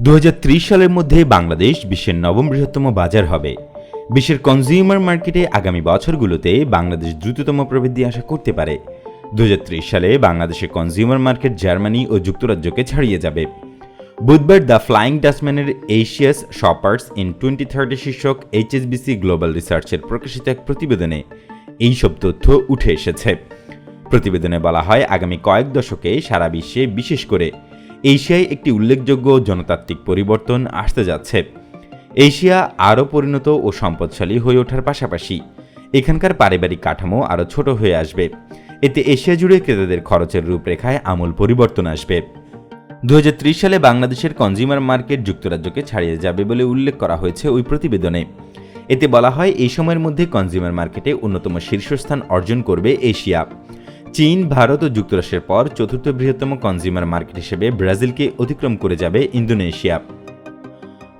দু হাজার ত্রিশ সালের মধ্যে বাংলাদেশ বিশ্বের নবম বৃহত্তম বাজার হবে। বিশ্বের কনজিউমার মার্কেটে আগামী বছরগুলোতে বাংলাদেশ দ্রুততম প্রবৃদ্ধি আশা করতে পারে। দু হাজার ত্রিশ সালে বাংলাদেশের কনজিউমার মার্কেট জার্মানি ও যুক্তরাজ্যকে ছাড়িয়ে যাবে। বুধবার the flying ডাস্টম্যানের Asia's shoppers in twenty thirty শীর্ষক এইচএসবিসি গ্লোবাল রিসার্চের প্রকাশিত এক প্রতিবেদনে এইসব তথ্য উঠে এসেছে। প্রতিবেদনে বলা হয়, আগামী কয়েক দশকে সারা বিশ্বে বিশেষ করে এশিয়ায় একটি উল্লেখযোগ্য জনতাত্ত্বিক পরিবর্তন আসতে যাচ্ছে। এশিয়া আরও পরিণত ও সম্পদশালী হয়ে ওঠার পাশাপাশি এখানকার পারিবারিক কাঠামো আরও ছোট হয়ে আসবে। এতে এশিয়া জুড়ে ক্রেতাদের খরচের রূপরেখায় আমূল পরিবর্তন আসবে। দু হাজার ত্রিশ সালে বাংলাদেশের কনজিউমার মার্কেট যুক্তরাজ্যকে ছাড়িয়ে যাবে বলে উল্লেখ করা হয়েছে ওই প্রতিবেদনে। এতে বলা হয়, এই সময়ের মধ্যে কনজিউমার মার্কেটে অন্যতম শীর্ষস্থান অর্জন করবে এশিয়া। চীন, ভারত ও যুক্তরাষ্ট্রের পর চতুর্থ বৃহত্তম কনজিউমার মার্কেট হিসেবে ব্রাজিলকে অতিক্রম করে যাবে ইন্দোনেশিয়া।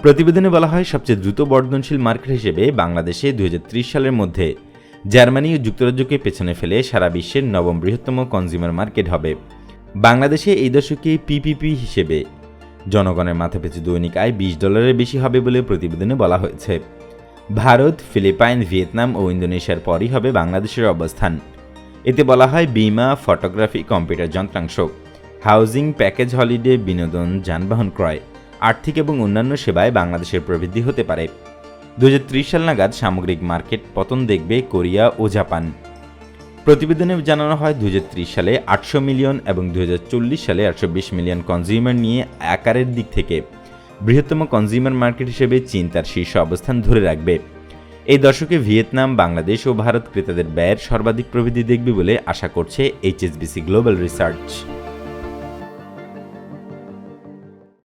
প্রতিবেদনে বলা হয়, সবচেয়ে দ্রুত বর্ধনশীল মার্কেট হিসেবে বাংলাদেশে দুই হাজার ত্রিশ সালের মধ্যে জার্মানি ও যুক্তরাজ্যকে পেছনে ফেলে সারা বিশ্বের নবম বৃহত্তম কনজিউমার মার্কেট হবে। বাংলাদেশে এই দশকে পিপিপি হিসেবে জনগণের মাথা মাথাপিছু দৈনিক আয় বিশ ডলারের বেশি হবে বলে প্রতিবেদনে বলা হয়েছে। ভারত, ফিলিপাইন, ভিয়েতনাম ও ইন্দোনেশিয়ার পরই হবে বাংলাদেশের অবস্থান। এতে বলা হয় বিমা, ফটোগ্রাফি, কম্পিউটার যন্ত্রাংশ, হাউজিং, প্যাকেজ হলিডে, বিনোদন, যানবাহন ক্রয়, আর্থিক এবং অন্যান্য সেবায় বাংলাদেশের প্রবৃদ্ধি হতে পারে। দু হাজার ত্রিশ সাল নাগাদ সামগ্রিক মার্কেট পতন দেখবে কোরিয়া ও জাপান। প্রতিবেদনে জানানো হয় দু হাজার ত্রিশ সালে আটশো মিলিয়ন এবং দু হাজার চল্লিশ সালে আটশো বিশ মিলিয়ন কনজিউমার নিয়ে আকারের দিক থেকে বৃহত্তম কনজিউমার মার্কেট হিসেবে চীন তার শীর্ষ অবস্থান ধরে রাখবে। এই দশকে ভিয়েতনাম, বাংলাদেশ ও ভারত ক্রেতাদের ব্যয়ের সর্বাধিক প্রবৃদ্ধি দেখবে বলে আশা করছে এইচএসবিসি গ্লোবাল রিসার্চ।